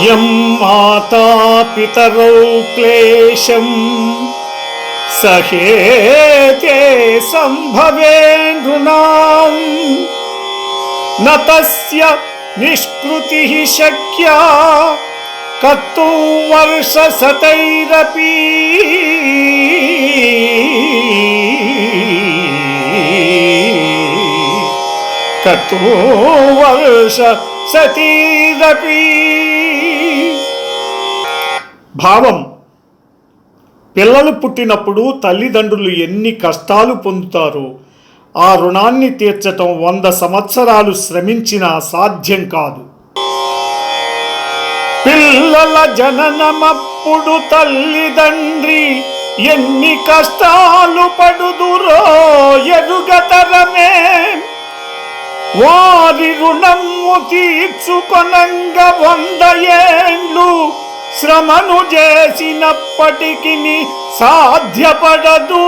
यं मातापितरौ क्लेशम् सहेते सम्भवे न तस्य निष्कृतिः शक्या कर्तुं वर्षशतैरपि कर्तुं वर्ष सतीरपि భావం. పిల్లలు పుట్టినప్పుడు తల్లిదండ్రులు ఎన్ని కష్టాలు పొందుతారో? ఆ రుణాన్ని తీర్చటం వంద సంవత్సరాలు శ్రమించినా సాధ్యం కాదు. పిల్లల జననమప్పుడు తల్లిదండ్రి ఎన్ని కష్టాలు పడుదురో ఎరుగతరమే వారి రుణము తీర్చుకొనంగ వంద ఏండ్లు శ్రమను చేసినప్పటికి సాధ్యపడదు.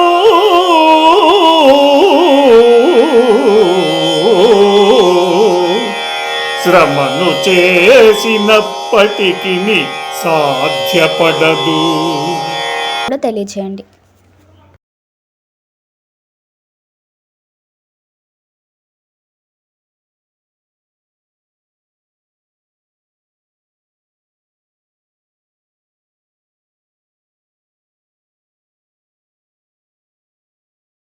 శ్రమను చేసినప్పటికి సాధ్యపడదు. కూడా తెలియచేయండి.